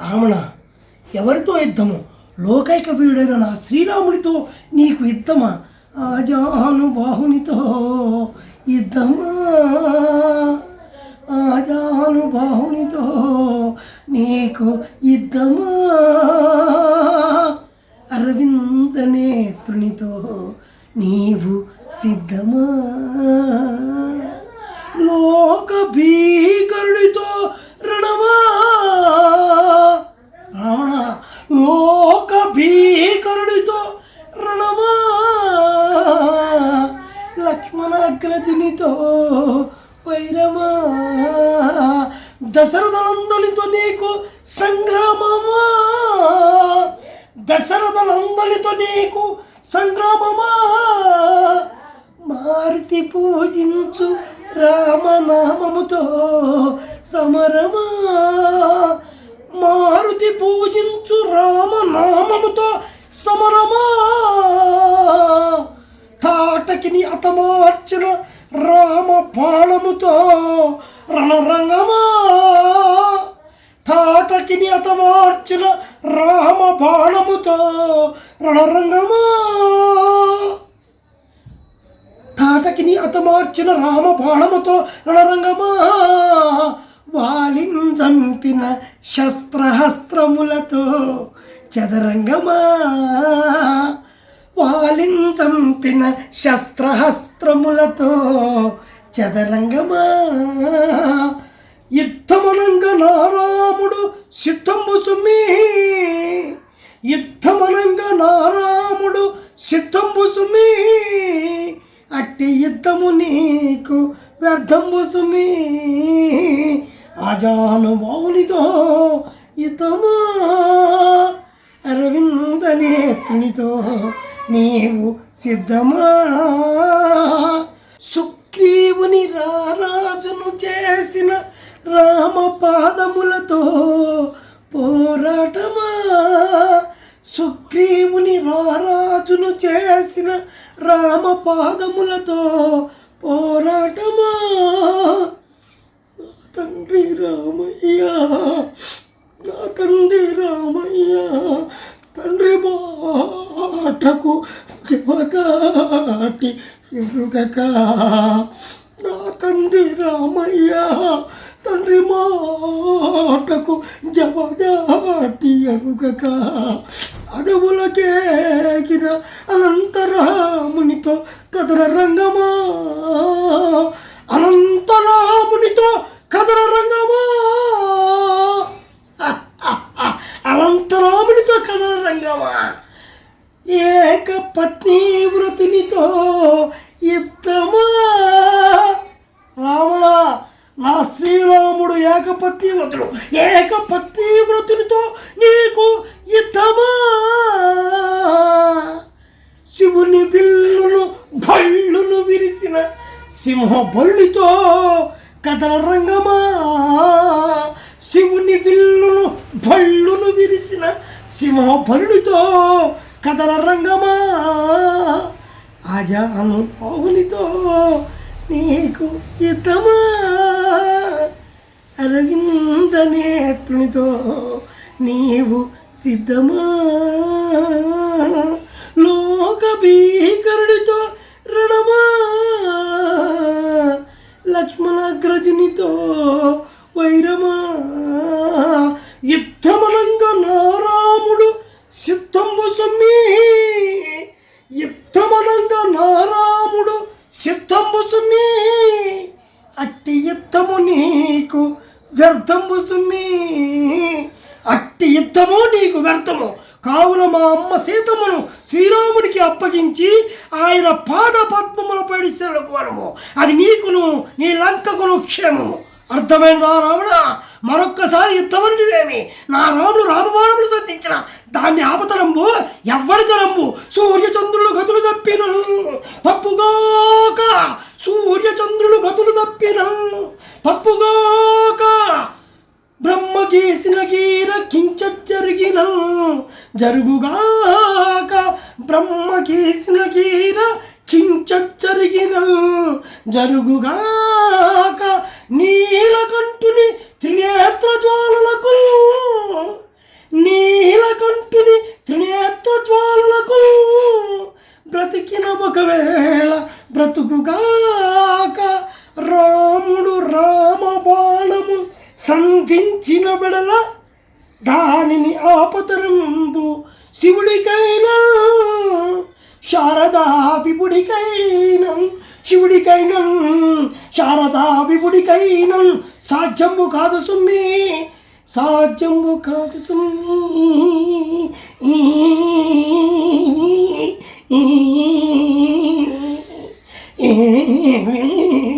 రావణ ఎవరితో యుద్ధము? లోకైక వీడైన నా శ్రీరాముడితో నీకు యుద్ధమా? ఆజానుబాహునితో యుద్ధమా? ఆజానుబాహునితో నీకు యుద్ధమా? అరవింద నేత్రునితో నీవు సిద్ధమా? లోక భీ దశరథులందరితో నీకు సంగ్రామమా? దశరథులందరితో నీకు సంగ్రామమా? మారుతి పూజించు రామనామముతో సమరమా? మారుతి పూజించు రామనామముతో సమరమా? తాటకిని అతమార్చిన రామ బాణముతో రణరంగమా? తాటకిని రామ బాణముతో రణరంగమా? తాటకిని అతమార్చిన రామ బాణముతో రణరంగమా వాలింజంపిన శస్త్రహస్త్రములతో చదరంగమా? వాలించంపిన శస్త్రహస్త్రములతో చదరంగమా? యుద్ధమనంగ నారాముడు సిద్ధంబు సుమి యుద్ధమనంగ నారాముడు సిద్ధంబు సుమి అట్టి యుద్ధము నీకు వ్యర్థంబు సుమి ఆజానుభావునితో యుద్ధమా అరవింద నేత్రునితో నీవు సిద్ధమా. సుగ్రీవుని రారాజును చేసిన రామ రామపాదములతో రామ పాదములతో పోరాటమా? నా తండ్రి రామయ్య నా తండ్రి రామయ్య తండ్రి బాటకు జవదాటి ఎరుగక నా తండ్రి రామయ్య తండ్రి మాటకు జవదాటి ఎరుగక పత్ని వృతినితో యుద్ధమా రావణ నా శ్రీరాముడు ఏకపత్ని వ్రతుడు ఏకపత్ని వ్రతునితో నీకు యుద్ధమా శివుని బిల్లును భళ్ళును విరిసిన సింహ బలుడితో కథల రంగమా? శివుని బిల్లును భళ్ళును విరిసిన సింహ బలుడితో కథల రంగమా? ఆజాను పౌనితో నీకు యుద్ధమా? అరవింద నేత్రునితో నీవు సిద్ధమా? వ్యర్థము సుమ్మి. అట్టి యుద్ధము నీకు వ్యర్థము. కావున మా అమ్మ సీతమ్మను శ్రీరామునికి అప్పగించి ఆయన పాద పద్మములపై శరణకువనము అది నీకును నీ లంకకును క్షేమము. అర్థమైనదా రావణ? మరొక్కసారి యుద్ధము నువ్వేమి నా రాముడు రామబాణములు సంధించిన దాన్ని ఆపతరంబు ఎవ్వడి తరంబు సూర్యచంద్రులు గతులు తప్పిన. తప్పుగాక సూర్యచంద్రులు గతులు తప్పిన. తప్పుగాక జరుగుగాక బ్రహ్మ కేసిన కీర కించరిగిన జరుగుగాక నీలకంఠుని త్రినేత్ర జ్వాలలకు నీలకంఠుని త్రినేత్ర జ్వాలలకు బ్రతికిన ఒకవేళ బ్రతుకుగాక రాముడు రామబాణము సంధించిన బెడల దానిని ఆపతరు శివుడికైనా శారదా విపుడికైనం శివుడికైనం శారదా విపుడికైనం సాధ్యంబు కాదు సుమ్మి సాధ్యంబు కాదు సుమ్మి ఏ